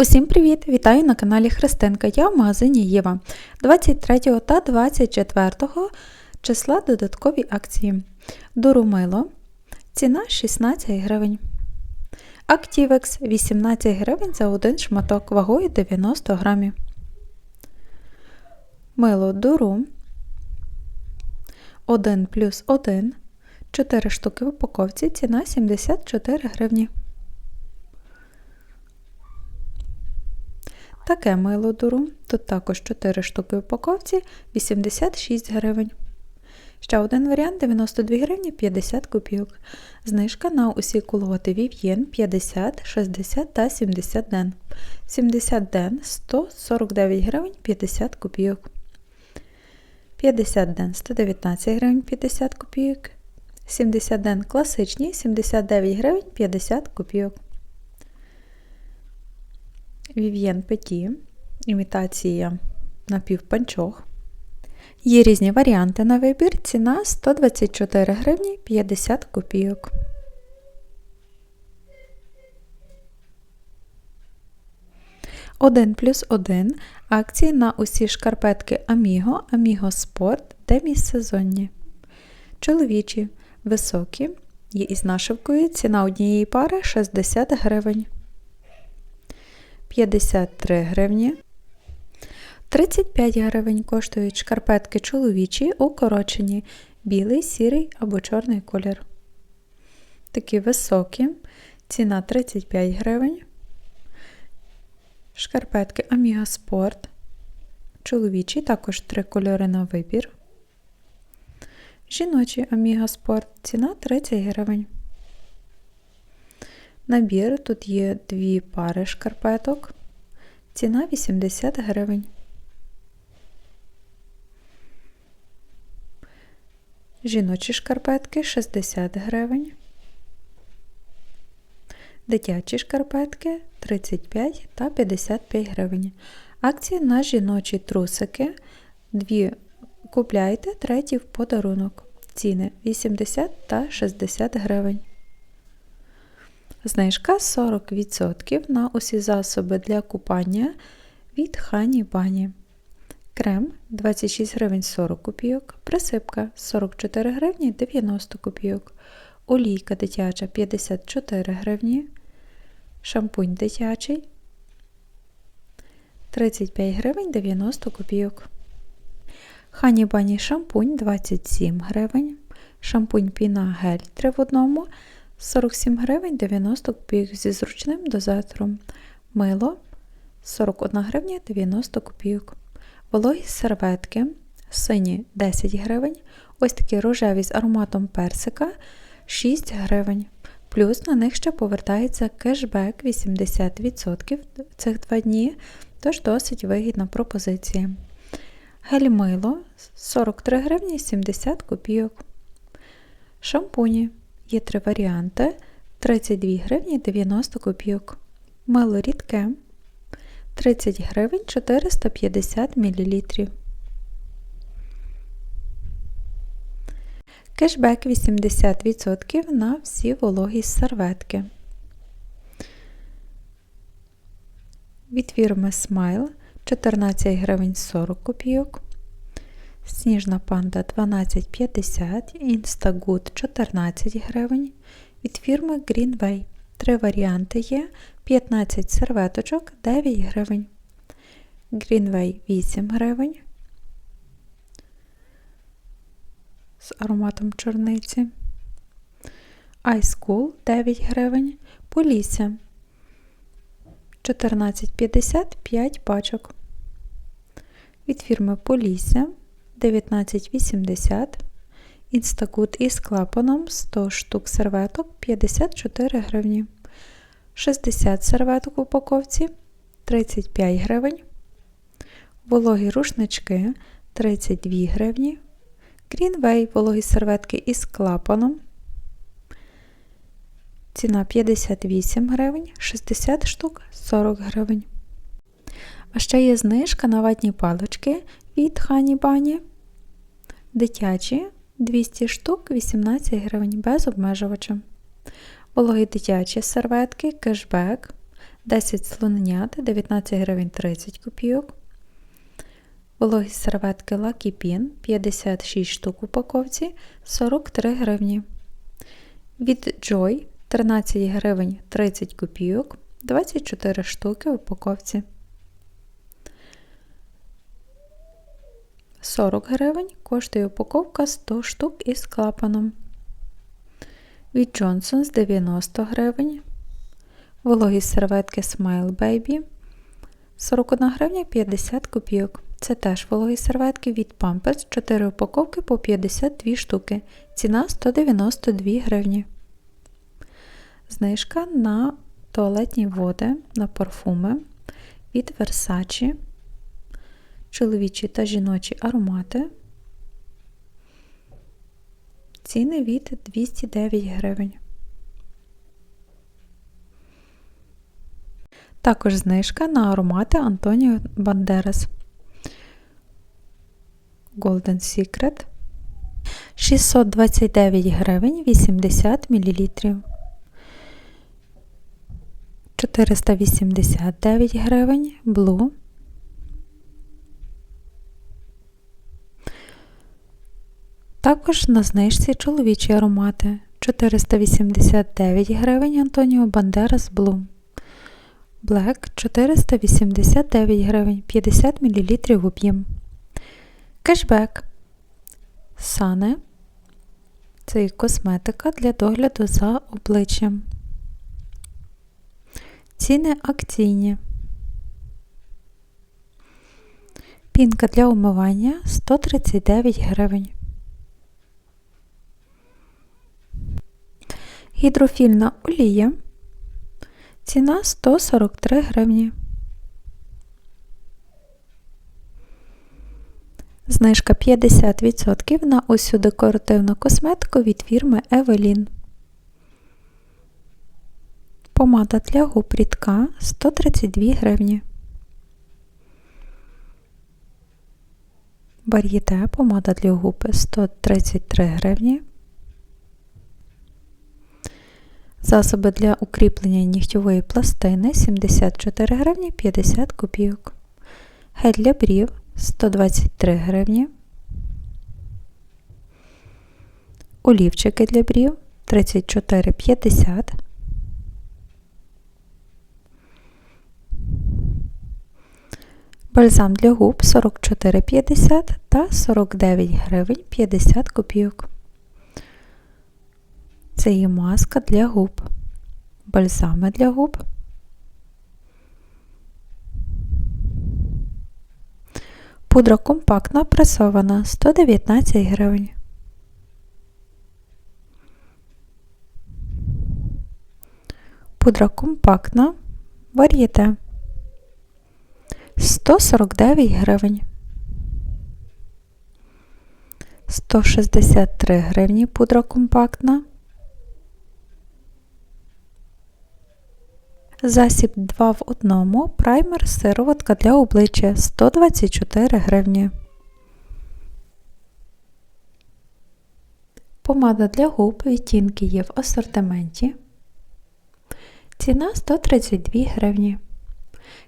Усім привіт! Вітаю на каналі Христинка. Я в магазині Єва 23 та 24 числа додаткові акції. Дурумило. Ціна 16 гривень. Актівекс 18 гривень за один шматок вагою 90 грамів. Мило дуру 1 плюс 1. 4 штуки в упаковці. Ціна 74 гривні. Таке мило дуру. Тут також 4 штуки в упаковці 86 гривень. Ще один варіант 92 гривні 50 копійок. Знижка на усі колготи Vivien 50, 60 та 70 ден. 70 ден 149 гривень 50 копійок. 50 ден 119 гривень 50 копійок. 70 ден класичні 79 гривень 50 копійок. Вів'єн Петі, імітація напівпанчох. Є різні варіанти на вибір. Ціна 124 гривні 50 копійок. Один плюс один акції на усі шкарпетки Amigo, Amigo Sport, демісезонні. Чоловічі, високі, є із нашивкою. Ціна однієї пари 60 гривень. 53 гривні. 35 гривень коштують шкарпетки чоловічі, укорочені, білий, сірий або чорний колір. Такі високі. Ціна 35 гривень. Шкарпетки Amiga Sport. Чоловічі, також три кольори на вибір. Жіночі Amiga Sport. Ціна 30 гривень. Набір тут є дві пари шкарпеток. Ціна 80 гривень. Жіночі шкарпетки 60 гривень. Дитячі шкарпетки 35 та 55 гривень. Акції на жіночі трусики. Дві купляйте, треті в подарунок. Ціни 80 та 60 гривень. Знижка 40% на усі засоби для купання від Хані Бані. Крем 26 гривень 40 копійок, присипка 44 гривні 90 копійок, олійка дитяча 54 гривні, шампунь дитячий 35 гривень 90 копійок. Хані Бані шампунь 27 гривень, шампунь піна гель 3 в одному 47 гривень 90 копійок зі зручним дозатором. Мило 41 гривня 90 копійок. Вологі серветки сині 10 гривень. Ось такі рожеві з ароматом персика 6 гривень. Плюс на них ще повертається кешбек 80% цих два дні, тож досить вигідна пропозиція. Гель-мило 43 гривні 70 копійок. Шампуні Є три варіанти: 32 гривні 90 копійок. Мило рідке 30 гривень 450 мл. Кешбек 80% на всі вологі серветки. Від фірми Smile 14 гривень 40 копійок. Сніжна панда 12,50, Instagood 14 гривень. Від фірми Greenway. Три варіанти є: 15 серветочок 9 гривень. Greenway 8 гривень. З ароматом чорниці. Ice Cool 9 гривень. Полісся 14,50 5 пачок. Від фірми Полісся 19,80. Інстакут із клапаном 100 штук серветок 54 гривні. 60 серветок в упаковці 35 гривень. Вологі рушнички 32 гривні. Greenway вологі серветки із клапаном. Ціна 58 гривень, 60 штук 40 гривень. А ще є знижка на ватні палочки від Хані Бані. Дитячі 200 штук 18 гривень без обмежувача. Вологі дитячі серветки, кешбек 10 слоненят 19 гривень 30 копійок. Вологі серветки Lucky Pin 56 штук упаковці 43 гривні. Від Joy 13 гривень 30 копійок 24 штуки в упаковці. 40 гривень коштує упаковка 100 штук із клапаном. Від Johnson's 90 гривень. Вологі серветки Smile Baby 41 гривня 50 копійок. Це теж вологі серветки від Pampers 4 упаковки по 52 штуки. Ціна 192 гривні. Знижка на туалетні води, на парфуми від Versace, чоловічі та жіночі аромати. Ціни від 209 гривень. Також знижка на аромати Антоніо Бандерас. Golden Secret 629 гривень 80 мл. 489 гривень Blue. Також на знижці чоловічі аромати 489 гривень Антоніо Бандерас Blue. Black 489 гривень 50 мл об'єм. Кешбек. Сане. Це косметика для догляду за обличчям. Ціни акційні. Пінка для умивання 139 гривень. Гідрофільна олія. Ціна 143 гривні. Знижка 50% на усю декоративну косметику від фірми Evelyn. Помада для губ рідка 132 гривні. Бар'єте помада для губ 133 гривні. Засоби для укріплення нігтьової пластини 74 гривні 50 копійок. Гель для брів 123 гривні. Олівчики для брів 34,50. Бальзам для губ 44,50 та 49 гривень 50 копійок. Це є маска для губ, бальзами для губ. Пудра компактна пресована 119 гривень. Пудра компактна вар'єте 149 гривень. 163 гривні пудра компактна. Засіб 2 в 1, праймер сироватка для обличчя 124 гривні. Помада для губ відтінки є в асортименті. Ціна 132 гривні.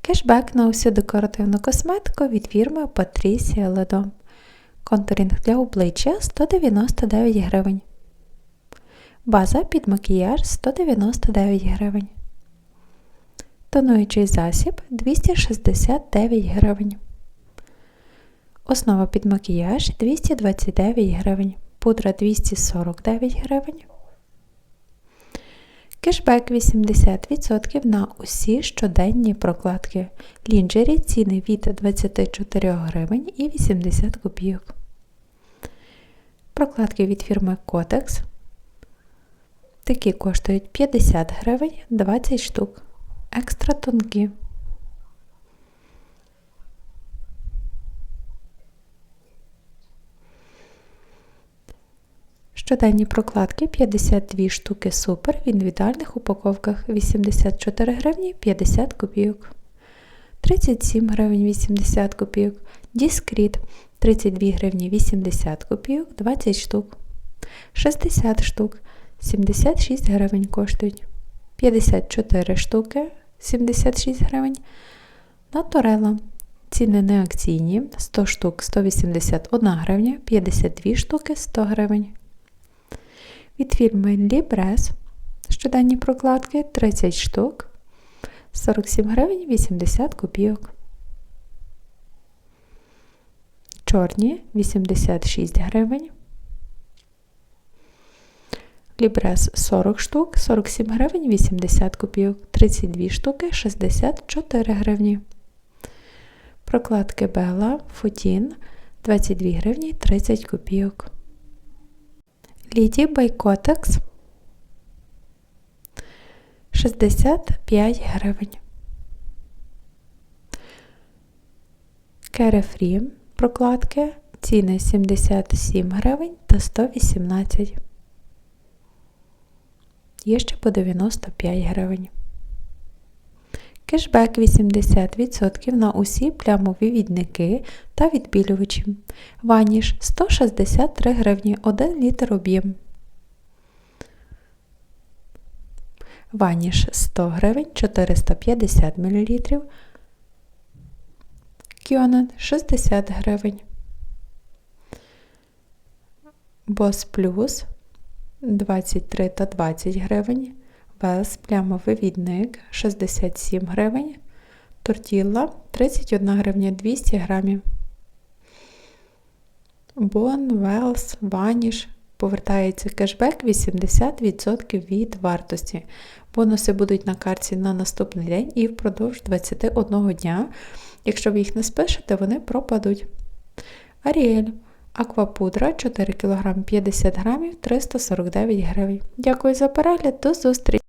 Кешбек на усю декоративну косметику від фірми Patricia Ledo. Контурінг для обличчя 199 гривень. База під макіяж 199 гривень. Тонуючий засіб 269 гривень. Основа під макіяж 229 гривень. Пудра 249 гривень. Кешбек 80% на усі щоденні прокладки. Лінджері ціни від 24 гривень і 80 копійок. Прокладки від фірми Kotex. Такі коштують 50 гривень 20 штук екстра тонкі. Щоденні прокладки 52 штуки супер в індивідуальних упаковках 84 гривні 50 копійок. 37 гривень 80 копійок. Діскріт 32 гривні 80 копійок 20 штук. 60 штук 76 гривень коштують. 54 штуки 76 гривень. Наторела. Ціни не акційні. 100 штук 181 гривня, 52 штуки 100 гривень. Від фірми Libres щоденні прокладки 30 штук 47 гривень 80 копійок. Чорні 86 гривень. Лібрес 40 штук, 47 гривень 80 копійок, 32 штуки 64 гривні. Прокладки Бела, Футін 22 гривні 30 копійок. Ліді Байкотекс 65 гривень. Керефрі прокладки ціни 77 гривень та 118 Є ще по 95 гривень. Кешбек 80% на усі плямові відники та відбілювачі. Ваніш 163 гривні 1 літр об'єм. Ваніш 100 гривень 450 мл. Кіонен 60 гривень. Бос Плюс 23 та 20 гривень. Велс плямовий відник 67 гривень. Тортілла 31 гривня 200 грамів. Бон, Велс, Ваніш. Повертається кешбек 80% від вартості. Бонуси будуть на карті на наступний день і впродовж 21 дня. Якщо ви їх не спишете, вони пропадуть. Аріель. Аквапудра 4 кг 50 г 349 гривень. Дякую за перегляд, до зустрічі!